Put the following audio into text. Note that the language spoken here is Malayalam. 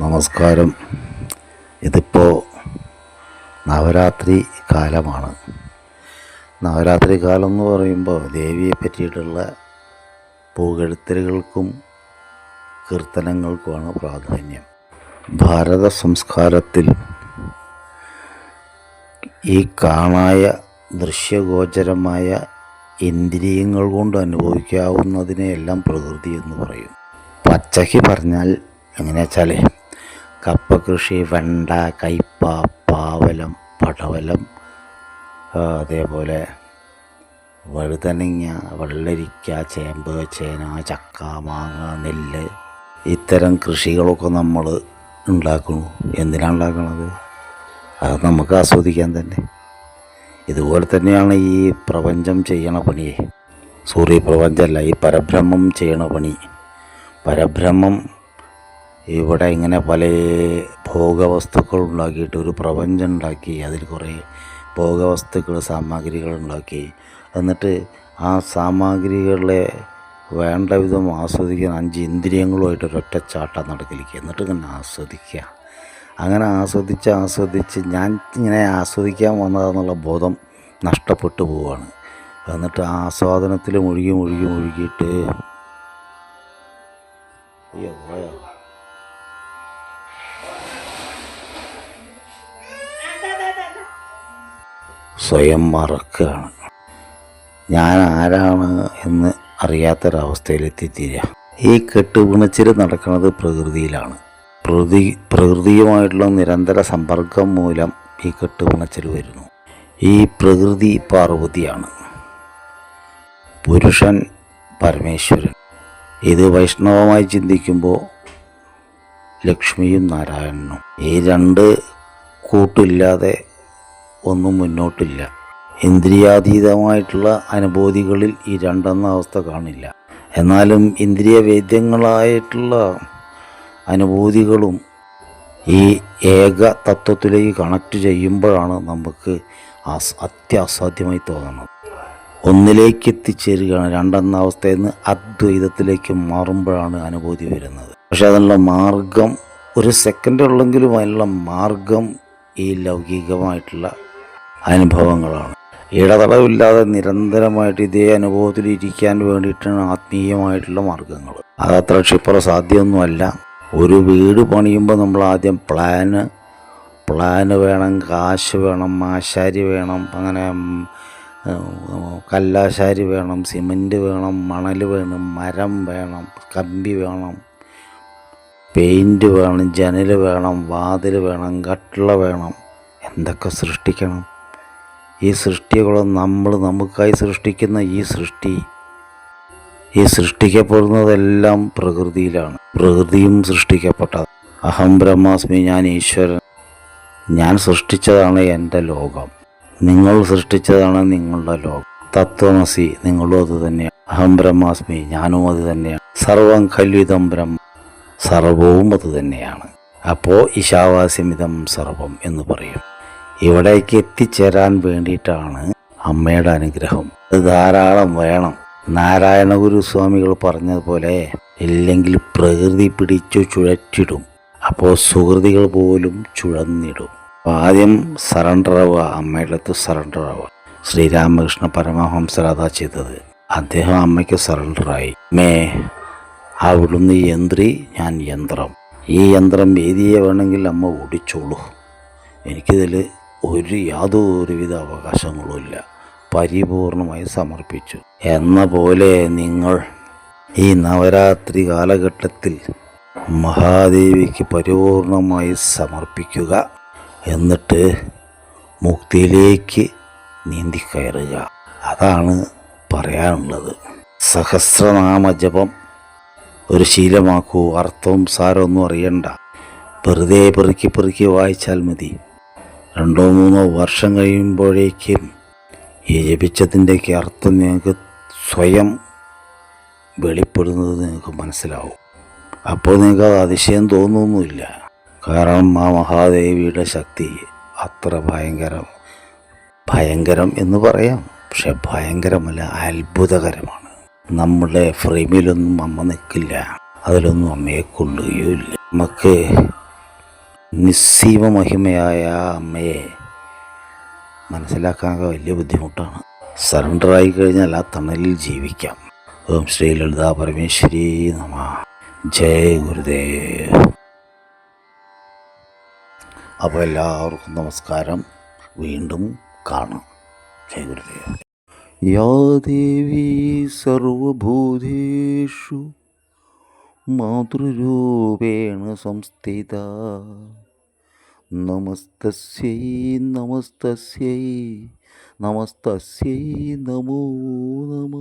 നമസ്കാരം. ഇതിപ്പോൾ നവരാത്രി കാലമാണ്. നവരാത്രി കാലം എന്ന് പറയുമ്പോൾ ദേവിയെ പറ്റിയിട്ടുള്ള പൂകെഴുത്തലുകൾക്കും കീർത്തനങ്ങൾക്കുമാണ് പ്രാധാന്യം. ഭാരത സംസ്കാരത്തിൽ ഈ കാണായ ദൃശ്യഗോചരമായ ഇന്ദ്രിയങ്ങൾ കൊണ്ട് അനുഭവിക്കാവുന്നതിനെയെല്ലാം പ്രകൃതി എന്ന് പറയും. പച്ചയ്ക്ക് പറഞ്ഞാൽ എങ്ങനെയാച്ചാലേ കപ്പ കൃഷി വെണ്ട കയ്പ പാവലം പടവലം അതേപോലെ വഴുതനങ്ങ വെള്ളരിക്ക ചേമ്പ് ചേന ചക്ക മാങ്ങ നെല്ല് ഇത്തരം കൃഷികളൊക്കെ നമ്മൾ ഉണ്ടാക്കുന്നു. എന്തിനാണ് ഉണ്ടാക്കുന്നത് അത് നമുക്ക് ആസ്വദിക്കാൻ തന്നെ. ഇതുപോലെ തന്നെയാണ് ഈ പ്രപഞ്ചം ചെയ്യണ പണിയെ സൂര്യപ്രപഞ്ചമല്ല ഈ പരബ്രഹ്മം ചെയ്യണ പണി. പരബ്രഹ്മം ഇവിടെ ഇങ്ങനെ പല ഭോഗവസ്തുക്കൾ ഉണ്ടാക്കിയിട്ട് ഒരു പ്രപഞ്ചം ഉണ്ടാക്കി അതിൽ കുറേ ഭോഗവസ്തുക്കൾ സാമഗ്രികൾ ഉണ്ടാക്കി. എന്നിട്ട് ആ സാമഗ്രികളെ വേണ്ട വിധം ആസ്വദിക്കാൻ അഞ്ച് ഇന്ദ്രിയങ്ങളുമായിട്ട് ഒരൊറ്റ ചാട്ടം നടക്കലിക്കുക എന്നിട്ട് ഇങ്ങനെ ആസ്വദിക്കുക. അങ്ങനെ ആസ്വദിച്ച് ആസ്വദിച്ച് ഞാൻ ഇങ്ങനെ ആസ്വദിക്കാൻ വന്നതെന്നുള്ള ബോധം നഷ്ടപ്പെട്ടു പോവുകയാണ്. എന്നിട്ട് ആ ആസ്വാദനത്തിൽ മുഴുകി മുഴുകി മുഴുകിയിട്ട് അയ്യോ സ്വയം മറക്കുകയാണ്. ഞാൻ ആരാണ് എന്ന് അറിയാത്തൊരവസ്ഥയിലെത്തിത്തീരുക ഈ കെട്ടുപിണച്ചിൽ നടക്കുന്നത് പ്രകൃതിയിലാണ്. പ്രകൃതി പ്രകൃതിയുമായിട്ടുള്ള നിരന്തര സമ്പർക്കം മൂലം ഈ കെട്ടുപിണച്ചിൽ വരുന്നു. ഈ പ്രകൃതി പാർവതിയാണ് പുരുഷൻ പരമേശ്വരൻ. ഇത് വൈഷ്ണവമായി ചിന്തിക്കുമ്പോൾ ലക്ഷ്മിയും നാരായണനും. ഈ രണ്ട് കൂട്ടില്ലാതെ ഒന്നും മുന്നോട്ടില്ല. ഇന്ദ്രിയാതീതമായിട്ടുള്ള അനുഭൂതികളിൽ ഈ രണ്ടെന്ന അവസ്ഥ കാണില്ല. എന്നാലും ഇന്ദ്രിയ വേദ്യങ്ങളായിട്ടുള്ള അനുഭൂതികളും ഈ ഏക തത്വത്തിലേക്ക് കണക്ട് ചെയ്യുമ്പോഴാണ് നമുക്ക് അത്യാസാധ്യമായി തോന്നുന്നത്. ഒന്നിലേക്ക് എത്തിച്ചേരുകയാണ് രണ്ടെന്ന അവസ്ഥയിൽ നിന്ന് അദ്വൈതത്തിലേക്ക് മാറുമ്പോഴാണ് അനുഭൂതി വരുന്നത്. പക്ഷെ അതിനുള്ള മാർഗം ഒരു സെക്കൻഡ് ഉള്ളെങ്കിലും അതിനുള്ള മാർഗം ഈ ലൗകികമായിട്ടുള്ള അനുഭവങ്ങളാണ്. ഇടതടവില്ലാതെ നിരന്തരമായിട്ട് ഇതേ അനുഭവത്തിൽ ഇരിക്കാൻ വേണ്ടിയിട്ടാണ് ആത്മീയമായിട്ടുള്ള മാർഗങ്ങൾ അതത്ര ക്ഷിപ്ര സാധ്യമൊന്നുമല്ല. ഒരു വീട് പണിയുമ്പോൾ നമ്മൾ ആദ്യം പ്ലാന് പ്ലാന് വേണം കാശ് വേണം ആശാരി വേണം അങ്ങനെ കല്ലാശാരി വേണം സിമന്റ് വേണം മണൽ വേണം മരം വേണം കമ്പി വേണം പെയിന്റ് വേണം ജനൽ വേണം വാതിൽ വേണം കട്ടിള വേണം എന്തൊക്കെ സൃഷ്ടിക്കണം? ഈ സൃഷ്ടികളും നമ്മൾ നമുക്കായി സൃഷ്ടിക്കുന്ന ഈ സൃഷ്ടി. ഈ സൃഷ്ടിക്കപ്പെടുന്നതെല്ലാം പ്രകൃതിയിലാണ്. പ്രകൃതിയും സൃഷ്ടിക്കപ്പെട്ടത്. അഹം ബ്രഹ്മാസ്മി ഞാൻ ഈശ്വരൻ. ഞാൻ സൃഷ്ടിച്ചതാണ് എന്റെ ലോകം. നിങ്ങൾ സൃഷ്ടിച്ചതാണ് നിങ്ങളുടെ ലോകം. തത്വമസി നിങ്ങളും അത് തന്നെയാണ്. അഹം ബ്രഹ്മാസ്മി ഞാനും അത് തന്നെയാണ്. സർവം കല്യുതം ബ്രഹ്മ സർവവും അത് തന്നെയാണ്. അപ്പോൾ ഈശാവാസ്യമിതം സർവം എന്ന് പറയും. ഇവിടേക്ക് എത്തിച്ചേരാൻ വേണ്ടിയിട്ടാണ് അമ്മയുടെ അനുഗ്രഹം. അത് ധാരാളം വേണം. നാരായണഗുരു ഗുരുസ്വാമികൾ പറഞ്ഞതുപോലെ ഇല്ലെങ്കിൽ പ്രകൃതി പിടിച്ചു ചുഴറ്റിടും. അപ്പോൾ സുഹൃതികൾ പോലും ചുഴന്നിടും. ആദ്യം സറണ്ടർ ആവുക അമ്മയുടെ അടുത്ത് സറണ്ടർ ആവുക. ശ്രീരാമകൃഷ്ണ പരമഹംസർ അതാ ചെയ്തത്. അദ്ദേഹം അമ്മയ്ക്ക് സറണ്ടറായി മേ അവിടുന്ന് യന്ത്രി ഞാൻ യന്ത്രം. ഈ യന്ത്രം ഏതിയെ വേണമെങ്കിൽ അമ്മ ഓടിച്ചോളൂ. എനിക്കിതിൽ ഒരു യാതൊരുവിധ അവകാശങ്ങളുമില്ല. പരിപൂർണമായി സമർപ്പിച്ചു. എന്ന പോലെ നിങ്ങൾ ഈ നവരാത്രി കാലഘട്ടത്തിൽ മഹാദേവിക്ക് പരിപൂർണമായി സമർപ്പിക്കുക. എന്നിട്ട് മുക്തിയിലേക്ക് നീന്തിക്കയറുക. അതാണ് പറയാനുള്ളത്. സഹസ്രനാമ ജപം ഒരു ശീലമാക്കൂ. അർത്ഥവും സാരമൊന്നും അറിയണ്ട. വെറുതെ പെറുക്കി പെറുക്കി വായിച്ചാൽ മതി. രണ്ടോ മൂന്നോ വർഷം കഴിയുമ്പോഴേക്കും ഈ ജപിച്ചതിന്റെയൊക്കെ അർത്ഥം നിങ്ങൾക്ക് സ്വയം വെളിപ്പെടുന്നത് നിങ്ങൾക്ക് മനസ്സിലാവും. അപ്പോൾ നിങ്ങൾക്ക് അത് അതിശയം തോന്നുന്നില്ല കാരണം ആ മഹാദേവിയുടെ ശക്തി അത്ര ഭയങ്കരം ഭയങ്കരം എന്ന് പറയാം. പക്ഷെ ഭയങ്കരമല്ല അത്ഭുതകരമാണ്. നമ്മുടെ ഫ്രെയിമിലൊന്നും അമ്മ നിൽക്കില്ല. അതിലൊന്നും അമ്മയെ കൊള്ളുകയുമില്ല. നമുക്ക് നിസ്സീമ മഹിമയായ ആ അമ്മയെ മനസ്സിലാക്കാനൊക്കെ വലിയ ബുദ്ധിമുട്ടാണ്. സറണ്ടറായി കഴിഞ്ഞാൽ ആ തണലിൽ ജീവിക്കാം. ഓം ശ്രീ ലളിതാ പരമേശ്വരി നമ. ജയ ഗുരുദേവ്. അപ്പോൾ എല്ലാവർക്കും നമസ്കാരം. വീണ്ടും കാണാം. ജയ ഗുരുദേവ്. യാ ദേവി സർവഭൂതേഷു മാതൃരൂപേണ സംസ്ഥിത. നമസ്തസ്യൈ നമസ്തസ്യൈ നമസ്തസ്യൈ നമോ നമ.